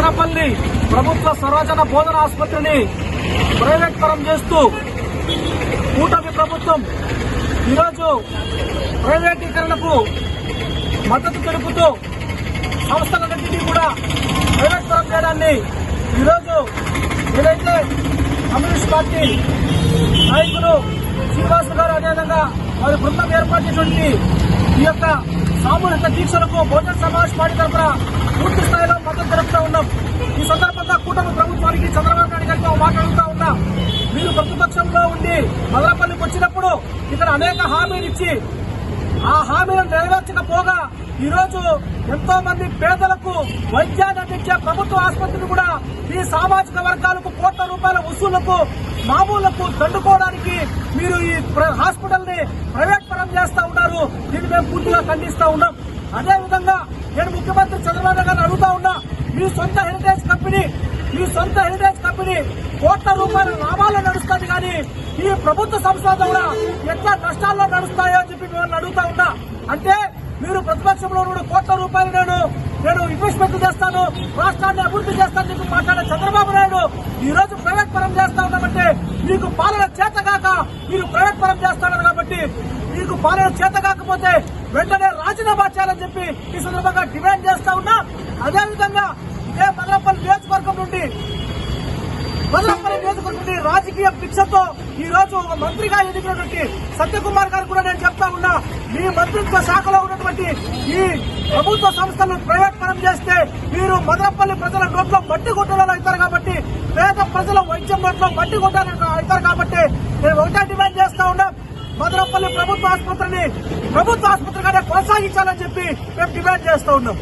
చదరపల్లి ప్రభుత్వ సర్వజన బోధన ఆసుపత్రిని ప్రైవేట్ పరం చేస్తూ కూటమి ప్రభుత్వం ఈరోజు ప్రైవేటీకరణకు మద్దతు తెలుపుతూ సంస్థలన్నింటినీ కూడా ప్రైవేట్ పరం చేయడాన్ని ఈరోజు ఏదైతే కమ్యూనిస్ట్ పార్టీ నాయకులు శ్రీనివాస్ గారు అదేవిధంగా వారి బృందం ఏర్పాటు ఈ యొక్క సామూహిక దీక్షలకు బహుజన సమాజ్ పార్టీ తరఫున పూర్తి స్థాయిలో మద్దతు తెలుపుతా ఉన్నాం ఈ సందర్భంగా కూటమి ప్రభుత్వానికి చంద్రబాబు నాయుడు గారితో మాట్లాడుతూ ఉన్నా మీరు ప్రతిపక్షంలో ఉండి మదనపల్లికి వచ్చినప్పుడు ఇక్కడ అనేక హామీలు ఇచ్చి ఆ హామీలను నెరవేర్చకపోగా ఈరోజు ఎంతో మంది పేదలకు వైద్యాన్ని అందించే ప్రభుత్వ ఆసుపత్రులు కూడా ఈ సామాజిక వర్గాలకు కోట్ల రూపాయల వసూళ్ళకు మామూలకు దండుకోవడానికి మీరు ఈ హాస్పిటల్ని ప్రైవేట్ పరం చేస్తా ఉన్నారు. దీన్ని మేము పూర్తిగా ఖండిస్తా ఉన్నాం. అదే విధంగా నేను ముఖ్యమంత్రి చంద్రబాబు గారిని అడుగుతా ఉన్నా మీ సొంత హెరిటేజ్ కంపెనీ మీ సొంత హెరిటేజ్ కంపెనీ కోట్ల రూపాయల లాభాల్లో నడుస్తుంది కానీ ఈ ప్రభుత్వ సంస్థలు కూడా ఎట్లా నష్టాల్లో నడుస్తాయో అని చెప్పి మిమ్మల్ని అడుగుతా ఉన్నా అంటే మీరు ప్రతిపక్షంలో కూడా కోట్ల రూపాయలు నేను నేను ఇన్వెస్ట్మెంట్ చేస్తాను రాష్ట్రాన్ని అభివృద్ధి చేస్తాను చెప్పి మాట్లాడే చంద్రబాబు నాయుడు ఈ రోజు ప్రైవేట్ పరం చేస్తా ఉన్నామంటే మీకు పాలన చేత కాక మీరు ప్రైవేట్ పరం చేస్తున్నారు కాబట్టి మీకు పాలన చేత కాకపోతే వెంటనే రాజీనామా చేయాలని చెప్పి ఈ సందర్భంగా డిమాండ్ చేస్తా ఉన్నా. అదేవిధంగా ఇదే మదనపల్లి నియోజకవర్గం నుండి మదనపల్లి నియోజకవర్గం రాజకీయ భిక్షతో ఈ రోజు ఒక మంత్రిగా ఎదిగినటువంటి సత్యకుమార్ గారు కూడా నేను చెప్తా ఉన్నా మీ మంత్రిత్వ శాఖలో ఉన్నటువంటి ఈ ప్రభుత్వ సంస్థలను ప్రైవేట్ పరం చేస్తే మీరు మదనపల్లి ప్రజల నోట్లో మట్టి కొట్టాలని అవుతారు కాబట్టి పేద ప్రజల వైద్యం నోట్లో మట్టి కొట్టాలని అవుతారు కాబట్టి నేను ఒకటే డిమాండ్ చేస్తా ఉన్నా. మదనపల్లి ప్రభుత్వ ఆసుపత్రిని ప్రభుత్వ ఆసుపత్రిగానే కొనసాగించాలని చెప్పి మేము డిమాండ్ చేస్తూ ఉన్నాం.